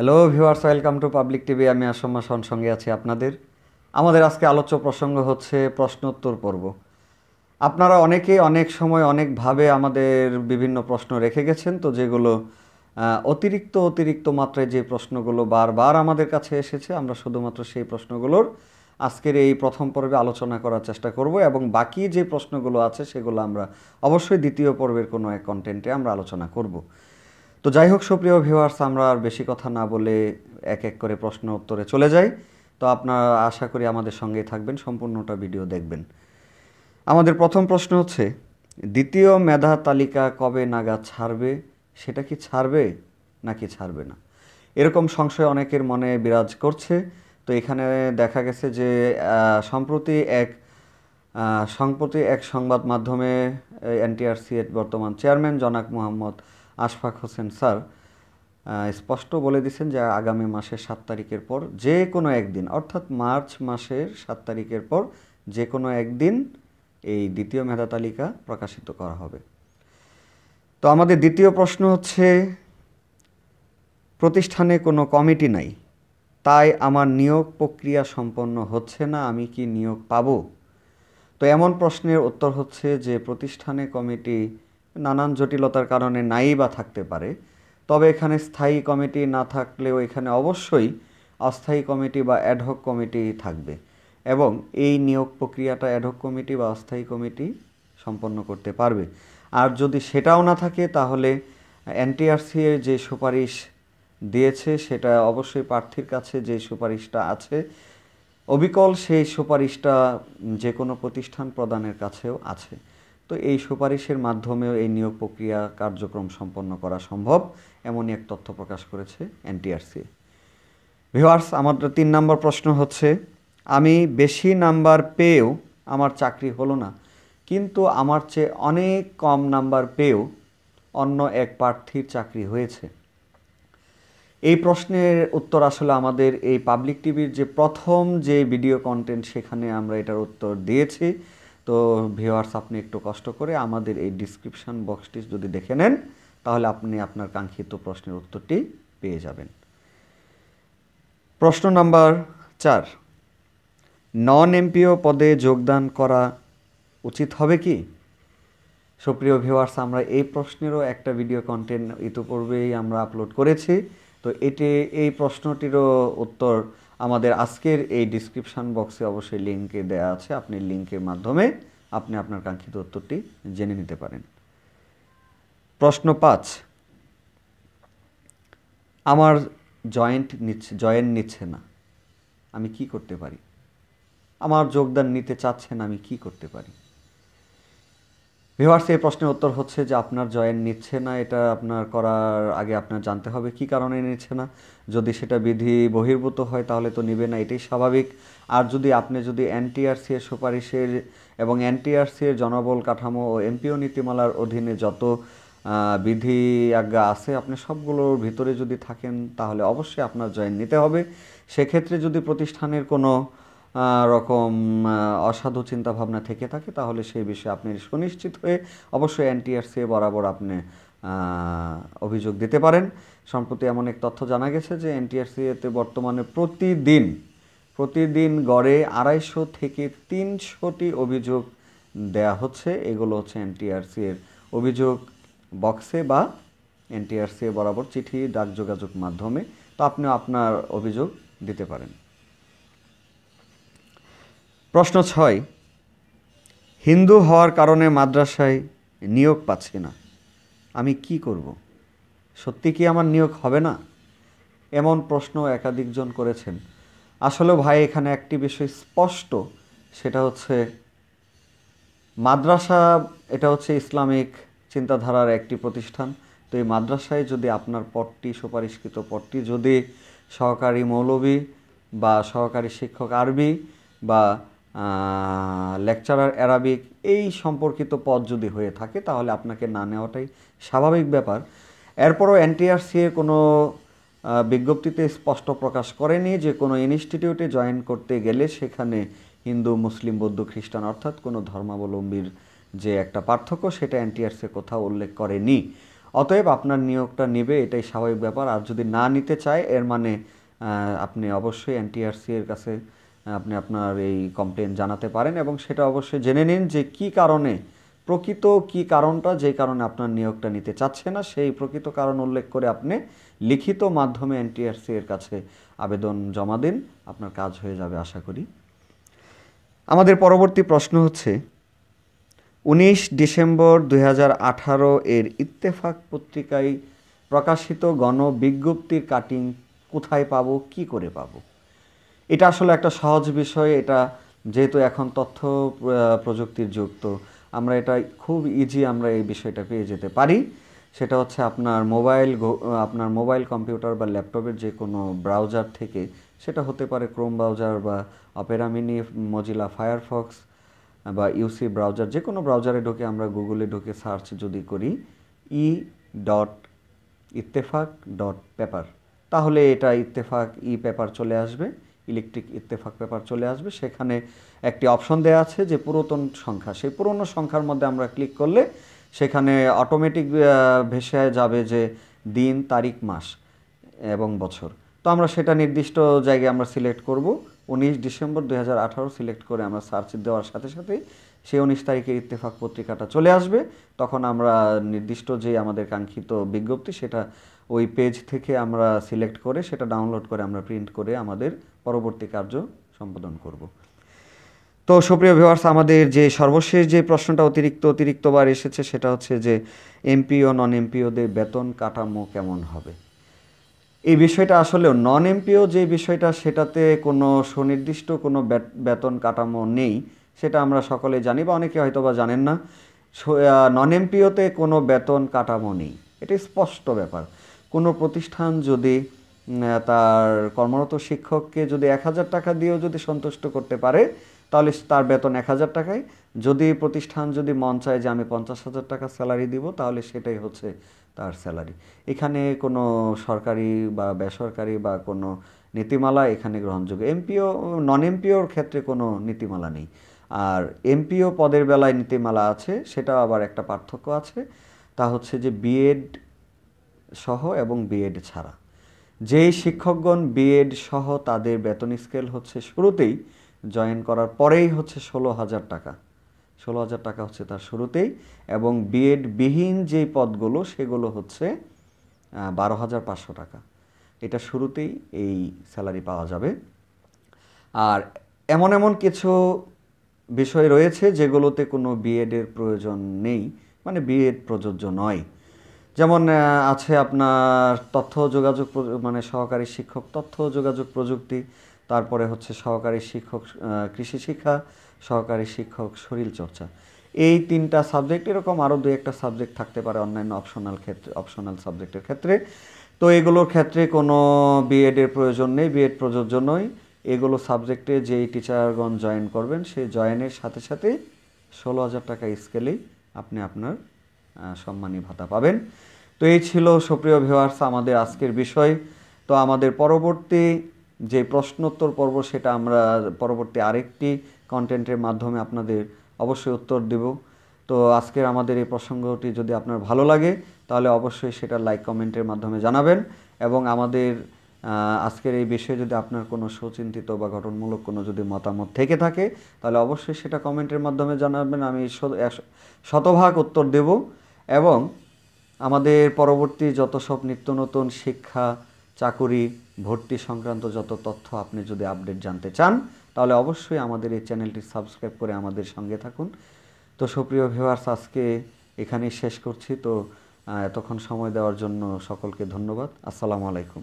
Hello viewers welcome to public TV আমি আসমা সন, সঙ্গে আছি আপনাদের। আমাদের আজকে আলোচ্য প্রসঙ্গ হচ্ছে প্রশ্নোত্তর পর্ব। আপনারা অনেকেই অনেক সময় অনেকভাবে আমাদের বিভিন্ন প্রশ্ন রেখে গেছেন, তো যেগুলো অতিরিক্ত অতিরিক্ত মাত্রায় যে প্রশ্নগুলো বারবার আমাদের কাছে এসেছে, আমরা শুধুমাত্র সেই প্রশ্নগুলোর আজকের এই প্রথম পর্বে আলোচনা করার চেষ্টা করব এবং বাকি যে প্রশ্নগুলো আছে, সেগুলো আমরা অবশ্যই দ্বিতীয় পর্বের কোনো এক কন্টেন্টে আমরা আলোচনা করব। তো যাই হোক, সুপ্রিয় ভিউয়ার্স আমরা আর বেশি কথা না বলে এক এক করে প্রশ্ন উত্তরে চলে যাই। তো আপনারা আশা করি আমাদের সঙ্গেই থাকবেন, সম্পূর্ণটা ভিডিও দেখবেন। আমাদের প্রথম প্রশ্ন হচ্ছে, দ্বিতীয় মেধা তালিকা কবে নাগাদ ছাড়বে? সেটা কি ছাড়বে নাকি ছাড়বে না? এরকম সংশয় অনেকের মনে বিরাজ করছে। তো এখানে দেখা গেছে যে সম্প্রতি এক সম্প্রতি এক সংবাদ মাধ্যমে এনটিআরসি এর বর্তমান চেয়ারম্যান জনাক মোহাম্মদ আশফাক হোসেন স্যার স্পষ্ট বলে দিয়েছেন যে আগামী মাসের সাত তারিখের পর যে কোনো একদিন, অর্থাৎ মার্চ মাসের সাত তারিখের পর যে কোনো একদিন এই দ্বিতীয় মেধা তালিকা প্রকাশিত করা হবে। তো আমাদের দ্বিতীয় প্রশ্ন হচ্ছে, প্রতিষ্ঠানে কোনো কমিটি নাই, তাই আমার নিয়োগ প্রক্রিয়া সম্পন্ন হচ্ছে না, আমি কি নিয়োগ পাবো? তো এমন প্রশ্নের উত্তর হচ্ছে যে প্রতিষ্ঠানে কমিটি নানান জটিলতার কারণে নাই বা থাকতে পারে। তবে এখানে স্থায়ী কমিটি না থাকলেও এখানে অবশ্যই অস্থায়ী কমিটি বা অ্যাডহক কমিটি থাকবে এবং এই নিয়োগ প্রক্রিয়াটা অ্যাডহক কমিটি বা অস্থায়ী কমিটি সম্পন্ন করতে পারবে। আর যদি সেটাও না থাকে, তাহলে এনটিআরসি যে সুপারিশ দিয়েছে, সেটা অবশ্যই প্রার্থীর কাছে যে সুপারিশটা আছে, অবিকল সেই সুপারিশটা যে কোনো প্রতিষ্ঠান প্রদানের কাছেও আছে। তো এই সুপারিশের মাধ্যমেও এই নিয়োগ প্রক্রিয়া কার্যক্রম সম্পন্ন করা সম্ভব, এমনই এক তথ্য প্রকাশ করেছে এনটিআরসি। ভিওয়ার্স আমার তিন নম্বর প্রশ্ন হচ্ছে, আমি বেশি নাম্বার পেয়েও আমার চাকরি হলো না, কিন্তু আমার চেয়ে অনেক কম নাম্বার পেয়েও অন্য এক প্রার্থীর চাকরি হয়েছে। এই প্রশ্নের উত্তর আসলে আমাদের এই পাবলিক টিভির যে প্রথম যে ভিডিও কন্টেন্ট, সেখানে আমরা এটার উত্তর দিয়েছি। তো ভিউয়ার্স আপনি একটু কষ্ট করে আমাদের এই ডিসক্রিপশন বক্সটি যদি দেখে নেন, তাহলে আপনি আপনার কাঙ্ক্ষিত প্রশ্নের উত্তরটি পেয়ে যাবেন। প্রশ্ন নাম্বার চার নন এমপিও পদে যোগদান করা উচিত হবে কি? সুপ্রিয় ভিউয়ার্স আমরা এই প্রশ্নেরও একটা ভিডিও কন্টেন্ট ইতিপূর্বেই আমরা আপলোড করেছি, তো এটি, এই প্রশ্নটিরও উত্তর আমাদের আজকের এই ডিসক্রিপশান বক্সে অবশ্যই লিঙ্কে দেওয়া আছে। আপনি লিঙ্কের মাধ্যমে আপনি আপনার কাঙ্ক্ষিত উত্তরটি জেনে নিতে পারেন। প্রশ্ন পাঁচ, আমার জয়েন্ট নিচ্ছে জয়েন্ট নিচ্ছে না, আমি কি করতে পারি? আমার যোগদান নিতে চাচ্ছেন আমি কি করতে পারি? ভিভার্স এই প্রশ্নের উত্তর হচ্ছে যে আপনার জয়েন নিচ্ছে না, এটা আপনার করার আগে আপনার জানতে হবে কি কারণে নিচ্ছে না। যদি সেটা বিধি বহির্ভূত হয়, তাহলে তো নিবে না, এটাই স্বাভাবিক। আর যদি আপনি যদি এনটিআরসি এর সুপারিশের এবং এনটিআরসি এর জনবল কাঠামো ও এমপিও নীতিমালার অধীনে যত বিধি আজ্ঞা আছে, আপনি সবগুলোর ভিতরে যদি থাকেন, তাহলে অবশ্যই আপনার জয়েন নিতে হবে। সেক্ষেত্রে যদি প্রতিষ্ঠানের কোনো রকম অসাধু চিন্তা ভাবনা থেকে থাকে, তাহলে সেই বিষয়ে আপনি সুনিশ্চিত হয়ে অবশ্যই এনটিআরসি বরাবর আপনি অভিযোগ দিতে পারেন। সম্প্রতি এমন এক তথ্য জানা গেছে যে এনটিআরসি এতে বর্তমানে প্রতিদিন প্রতিদিন গড়ে আড়াইশো থেকে তিনশোটি অভিযোগ দেয়া হচ্ছে। এগুলো হচ্ছে এনটিআরসি এর অভিযোগ বক্সে বা এনটিআরসি বরাবর চিঠি ডাক যোগাযোগ মাধ্যমে। তো আপনি আপনার অভিযোগ দিতে পারেন। প্রশ্ন ছয়, হিন্দু হওয়ার কারণে মাদ্রাসায় নিয়োগ পাচ্ছি না, আমি কি করব? সত্যি কি আমার নিয়োগ হবে না? এমন প্রশ্ন একাধিকজন করেছেন। আসলে ভাই, এখানে একটি বিষয় স্পষ্ট, সেটা হচ্ছে মাদ্রাসা, এটা হচ্ছে ইসলামিক চিন্তাধারার একটি প্রতিষ্ঠান। তো এই মাদ্রাসায় যদি আপনার পদটি, সুপারিশকৃত পদটি, যদি সহকারী মৌলবী বা সহকারী শিক্ষক আরবি বা লেকচারার অ্যারাবিক এই সম্পর্কিত পদ যদি হয়ে থাকে, তাহলে আপনাকে না নেওয়াটাই স্বাভাবিক ব্যাপার। এরপরও এনটিআরসি এর কোনো বিজ্ঞপ্তিতে স্পষ্ট প্রকাশ করেনি যে কোনো ইনস্টিটিউটে জয়েন করতে গেলে সেখানে হিন্দু, মুসলিম, বৌদ্ধ, খ্রিস্টান অর্থাৎ কোনো ধর্মাবলম্বীর যে একটা পার্থক্য, সেটা এনটিআরসি কোথাও উল্লেখ করেনি। অতএব আপনার নিয়োগটা নেবে, এটাই স্বাভাবিক ব্যাপার। আর যদি না নিতে চায়, এর মানে আপনি অবশ্যই এনটিআরসি এর কাছে আপনি আপনার এই কমপ্লেন জানাতে পারেন এবং সেটা অবশ্যই জেনে নিন যে কি কারণে, প্রকৃত কি কারণটা, যে কারণে আপনার নিয়োগটা নিতে চাচ্ছে না, সেই প্রকৃত কারণ উল্লেখ করে আপনি লিখিত মাধ্যমে এনটিআরসি এর কাছে আবেদন জমা দিন, আপনার কাজ হয়ে যাবে আশা করি। আমাদের পরবর্তী প্রশ্ন হচ্ছে, উনিশ ডিসেম্বর দু হাজার আঠারো এর ইত্তেফাক পত্রিকায় প্রকাশিত গণবিজ্ঞপ্তির কাটিং কোথায় পাবো, কি করে পাবো? এটা আসলে একটা সহজ বিষয়, এটা যেহেতু এখন তথ্য প্রযুক্তির যুগ, তো আমরা এটা খুব ইজি আমরা এই বিষয়টা পেয়ে যেতে পারি। সেটা হচ্ছে আপনার মোবাইল আপনার মোবাইল কম্পিউটার বা ল্যাপটপের যে কোনো ব্রাউজার থেকে, সেটা হতে পারে ক্রোম ব্রাউজার বা অপেরা মিনি, মজিলা ফায়ারফক্স বা ইউসি ব্রাউজার, যে কোনো ব্রাউজারে ঢুকে আমরা গুগলে ঢুকে সার্চ যদি করি, e dot Ittefaq dot paper, তাহলে এটা ইত্তেফাক ই পেপার চলে আসবে। ইলেকট্রিক ইত্তেফাক পেপার চলে আসবে। সেখানে একটি অপশন দেওয়া আছে যে পুরাতন সংখ্যা। সেই পুরনো সংখ্যার মধ্যে আমরা ক্লিক করলে সেখানে অটোমেটিক ভেসে যাবে যে দিন, তারিখ, মাস এবং বছর। তো আমরা সেটা নির্দিষ্ট জায়গায় আমরা সিলেক্ট করব। উনিশ ডিসেম্বর দু হাজার আঠারো সিলেক্ট করে আমরা সার্চ দেওয়ার সাথে সাথেই সেই উনিশ তারিখের ইত্তেফাক পত্রিকাটা চলে আসবে। তখন আমরা নির্দিষ্ট যে আমাদের কাঙ্ক্ষিত বিজ্ঞপ্তি সেটা ওই পেজ থেকে আমরা সিলেক্ট করে সেটা ডাউনলোড করে আমরা প্রিন্ট করে আমাদের পরবর্তী কার্য সম্পাদন করব। তো সুপ্রিয় ভিউয়ার্স আমাদের যে সর্বশেষ যে প্রশ্নটা অতিরিক্ত, অতিরিক্তবার এসেছে সেটা হচ্ছে যে এমপিও নন এমপিওদের বেতন কাঠামো কেমন হবে? এই বিষয়টা আসলে নন এমপিও যে বিষয়টা, সেটাতে কোনো সুনির্দিষ্ট কোনো বেত- বেতন কাঠামো নেই, সেটা আমরা সকলে জানি বা অনেকে হয়তো বা জানেন না। নন এমপিওতে কোনো বেতন কাঠামো নেই। এটা স্পষ্ট ব্যাপার। কোনো প্রতিষ্ঠান যদি তার কর্মরত শিক্ষককে যদি এক হাজার টাকা দিয়েও যদি সন্তুষ্ট করতে পারে, তাহলে তার বেতন এক হাজার টাকায়। যদি প্রতিষ্ঠান যদি মন চায় যে আমি পঞ্চাশ হাজার টাকা স্যালারি দিব, তাহলে সেটাই হচ্ছে তার স্যালারি। এখানে কোনো সরকারি বা বেসরকারি বা কোনো নীতিমালা এখানে গ্রহণযোগ্য। এমপিও নন এমপিওর ক্ষেত্রে কোনো নীতিমালা নেই। আর এমপিও পদের বেলায় নীতিমালা আছে সেটা আবার একটা পার্থক্য আছে। তা হচ্ছে যে বিএড সহ এবং বিএড ছাড়া। যেই শিক্ষকগণ বিএড সহ তাদের বেতন স্কেল হচ্ছে শুরুতেই জয়েন করার পরেই হচ্ছে ষোলো হাজার টাকা। ষোলো হাজার টাকা হচ্ছে তার শুরুতেই এবং বিএড বিহীন যেই পদগুলো সেগুলো হচ্ছে বারো হাজার পাঁচশো টাকা। এটা শুরুতেই এই স্যালারি পাওয়া যাবে। আর এমন এমন কিছু বিষয় রয়েছে যেগুলোতে কোনো বিএডের প্রয়োজন নেই। মানে বিএড প্রযোজ্য নয়। যেমন আছে আপনার তথ্য যোগাযোগ মানে সহকারী শিক্ষক, তথ্য যোগাযোগ প্রযুক্তি, তারপরে হচ্ছে সহকারী শিক্ষক কৃষি শিক্ষা, সহকারী শিক্ষক শরীরচর্চা এই তিনটা সাবজেক্ট এরকম আরও দু একটা সাবজেক্ট থাকতে পারে অন্যান্য অপশনাল ক্ষেত্রে অপশনাল সাবজেক্টের ক্ষেত্রে। তো এগুলোর ক্ষেত্রে কোনো বিএডের প্রয়োজন নেই বিএড প্রযোজ্য নয়। এগুলো সাবজেক্টে যেই টিচারগণ জয়েন করবেন, সেই জয়েনের সাথে সাথে ষোলো হাজার টাকা স্কেলেই আপনি আপনার সম্মানী ভাতা পাবেন। তো এই ছিল সুপ্রিয় ভিউয়ার্স আমাদের আজকের বিষয়। তো আমাদের পরবর্তী যে প্রশ্নোত্তর পর্ব, সেটা আমরা পরবর্তী আরেকটি কন্টেন্টের মাধ্যমে আপনাদের অবশ্যই উত্তর দেব। তো আজকের আমাদের এই প্রসঙ্গটি যদি আপনার ভালো লাগে, তাহলে অবশ্যই সেটা লাইক কমেন্টের মাধ্যমে জানাবেন। এবং আমাদের আজকের এই বিষয়ে যদি আপনার কোনো সুচিন্তিত বা গঠনমূলক কোনো যদি মতামত থেকে থাকে, তাহলে অবশ্যই সেটা কমেন্টের মাধ্যমে জানাবেন। আমি শতভাগ উত্তর দেব। এবং আমাদের পরবর্তী যত সব নিত্য নতুন শিক্ষা, চাকুরি, ভর্তি সংক্রান্ত যত তথ্য আপনি যদি আপডেট জানতে চান, তাহলে অবশ্যই আমাদের এই চ্যানেলটি সাবস্ক্রাইব করে আমাদের সঙ্গে থাকুন। তো সুপ্রিয় ভিউয়ার্স, আজকে এখানেই শেষ করছি। তো এতক্ষণ সময় দেওয়ার জন্য সকলকে ধন্যবাদ। আসসালামু আলাইকুম।